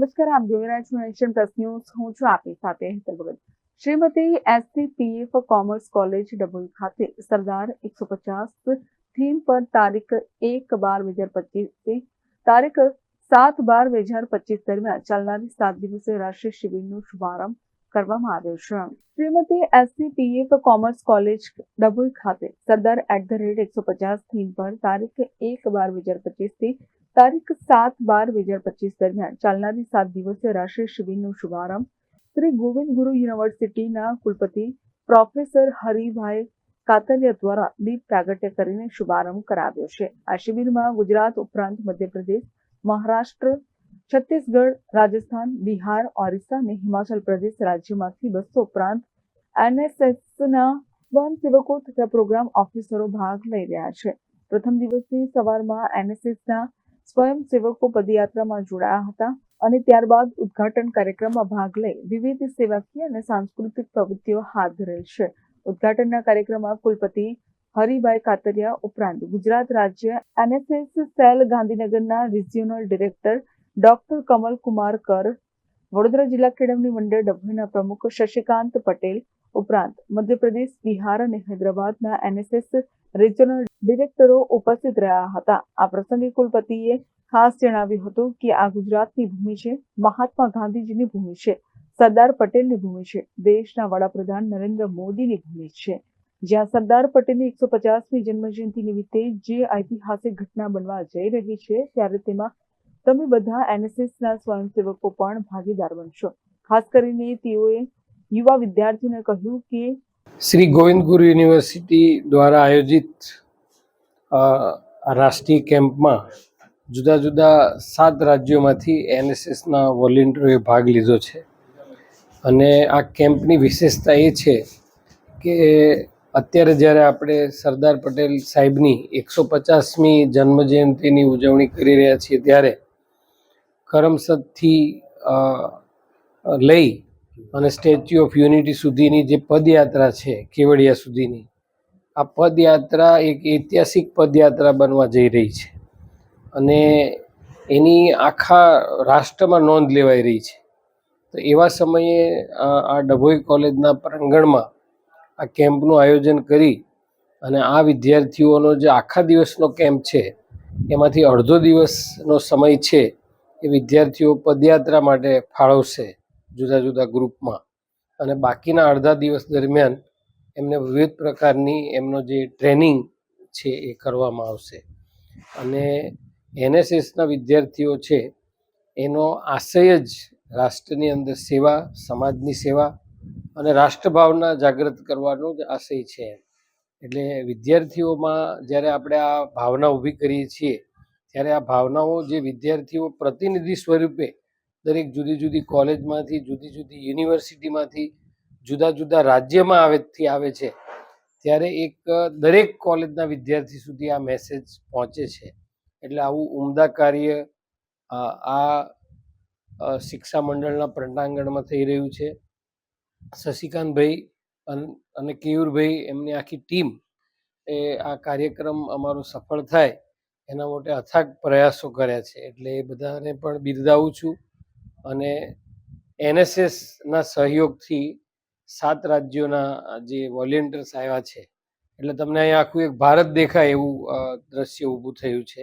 નમસ્કાર, આપ જોઈ રહ્યા છો નેશન પ્લસ ન્યૂઝ. હું છું આપની સાથે Hetal Bhagat. Shrimati SCPF commerce college Dabhoi ખાતે સરદાર એકસો પચાસ થીમ પર તારીખ એક બાર બે હજાર પચીસથી તારીખ સાત બાર બે હજાર પચીસ દરમિયાન ચાલનારી સાત દિવસીય રાષ્ટ્રીય શિબિરનો શુભારંભ કરવામાં આવ્યો છે. Shrimati SCPF commerce college Dabhoi ખાતે સરદાર એટ ધ રેટ એકસો પચાસ થીમ પર તારીખ એક બાર બે હજાર પચીસથી તારીખ સાત બાર બે હજાર પચીસ દરમિયાન ચાલનારી સાત દિવસીય રાષ્ટ્રીય શિબિરનો શુભારંભ શ્રી ગોવિંદ ગુરુ યુનિવર્સિટીના કુલપતિ પ્રોફેસર હરિભાઈ કાતલિયા દ્વારા દીપ પ્રાગટ્ય કરીને શુભારંભ કરાવ્યો છે. આ શિબિરમાં ગુજરાત ઉપરાંત મધ્યપ્રદેશ, મહારાષ્ટ્ર, છત્તીસગઢ, રાજસ્થાન, બિહાર, ઓરિસ્સા અને હિમાચલ પ્રદેશ રાજ્યમાંથી બસો ઉપરાંત એનએસએસના સ્વયંસેવકો તથા પ્રોગ્રામ ઓફિસરો ભાગ લઈ રહ્યા છે. પ્રથમ દિવસની સવારમાં એનએસએસના સ્વયંસેવકો પદયાત્રામાં જોડાયા હતા અને ત્યારબાદ ઉદ્ઘાટન કાર્યક્રમમાં ભાગ લઈ વિવિધ સેવાકીય અને સાંસ્કૃતિક પ્રવૃત્તિઓ હાથ ધરેલ છે. ઉદ્ઘાટનના કાર્યક્રમમાં કુલપતિ હરિભાઈ કાતરિયા ઉપરાંત ગુજરાત રાજ્ય એનએસએસ સેલ ગાંધીનગરના regional director doctor Kamal Kumar Kar Vadodara જિલ્લા કેળવણી મંડળ ડભોઈના પ્રમુખ શશિકાંત પટેલ ઉપરાંત મધ્યપ્રદેશ, બિહાર અને હૈદરાબાદના એનએસએસ રિજનલ ડિરેક્ટરો ઉપસ્થિત રહ્યા હતા. આ પ્રસંગે કુલપતિએ ખાસ જણાવ્યું હતું કે આ ગુજરાતની ભૂમિ છે, મહાત્મા ગાંધીજીની ભૂમિ છે, સરદાર પટેલની ભૂમિ છે, દેશના વડાપ્રધાન નરેન્દ્ર મોદીની ભૂમિ છે. જ્યાં સરદાર પટેલની એકસો પચાસમી જન્મજયંતિ નિમિત્તે જે ઐતિહાસિક ઘટના બનવા જઈ રહી છે, ત્યારે તેમાં તમે બધા એનએસએસના સ્વયંસેવકો પણ ભાગીદાર બનશો. ખાસ કરીને તેઓએ યુવા વિદ્યાર્થીઓને કહ્યું કે શ્રી ગોવિંદ ગુરુ યુનિવર્સિટી દ્વારા આયોજિત રાષ્ટ્રીય કેમ્પમાં જુદા જુદા સાત રાજ્યોમાંથી એનએસએસના વોલેન્ટિયરોએ ભાગ લીધો છે. અને આ કેમ્પની વિશેષતા એ છે કે અત્યારે જ્યારે આપણે સરદાર પટેલ સાહેબની એકસો પચાસમી જન્મજયંતિની ઉજવણી કરી રહ્યા છીએ ત્યારે કરમસદથી લઈ અને સ્ટેચ્યુ ઓફ યુનિટી સુધીની જે પદયાત્રા છે, કેવડિયા સુધીની, આ પદયાત્રા એક ઐતિહાસિક પદયાત્રા બનવા જઈ રહી છે. અને એની આખા રાષ્ટ્રમાં નોંધ લેવાઈ રહી છે. તો એવા સમયે આ ડભોઈ કોલેજના પ્રાંગણમાં આ કેમ્પનું આયોજન કરી અને આ વિદ્યાર્થીઓનો જે આખા દિવસનો કેમ્પ છે, એમાંથી અડધો દિવસનો સમય છે, એ વિદ્યાર્થીઓ પદયાત્રા માટે ફાળવશે. જુદા જુદા ગ્રુપમાં. અને બાકીના અડધા દિવસ દરમિયાન એમને વિવિધ પ્રકારની એમનો જે ટ્રેનિંગ છે એ કરવામાં આવશે. અને એનએસએસના વિદ્યાર્થીઓ છે, એનો આશય જ રાષ્ટ્રની અંદર સેવા, સમાજની સેવા અને રાષ્ટ્રભાવના જાગૃત કરવાનો જ આશય છે એટલે વિદ્યાર્થીઓમાં જ્યારે આપણે આ ભાવના ઊભી કરીએ છીએ, ત્યારે આ ભાવનાઓ જે વિદ્યાર્થીઓ પ્રતિનિધિ સ્વરૂપે દરેક જુદી જુદી કોલેજમાંથી, જુદી જુદી યુનિવર્સિટીમાંથી, જુદા જુદા રાજ્યમાં આવેથી આવે છે. ત્યારે એક, દરેક કોલેજના વિદ્યાર્થી સુધી આ મેસેજ પહોંચે છે. એટલે આવું ઉમદા કાર્ય આ શિક્ષા મંડળના પ્રંટાંગણમાં થઈ રહ્યું છે. શશિકાંતભાઈ અન- કેયુરભાઈ એમની આખી ટીમ એ આ કાર્યક્રમ અમારો સફળ થાય, એના માટે અથાગ પ્રયાસો કર્યા છે. એટલે એ બધાને પણ બિરદાવું છું. અને એનએસએસના સહયોગથી સાત રાજ્યોના જે વોલેન્ટિયર્સ આવ્યા છે એટલે તમને અહીંયા આખું એક ભારત દેખાય એવું દ્રશ્ય ઊભું થયું છે.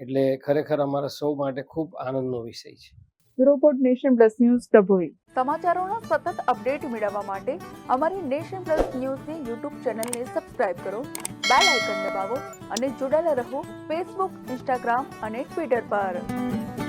એટલે ખરેખર અમારા સૌ માટે ખૂબ આનંદનો વિષય છે. Robot Nation Plus News Dabhoi. સમાચારોનો સતત અપડેટ મેળવવા માટે અમારી નેશન પ્લસ ન્યૂઝની યુટ્યુબ ચેનલને સબસ્ક્રાઇબ કરો બેલ આઇકન દબાવો અને જોડાયેલા રહો ફેસબુક ઇન્સ્ટાગ્રામ અને ટ્વિટર પર.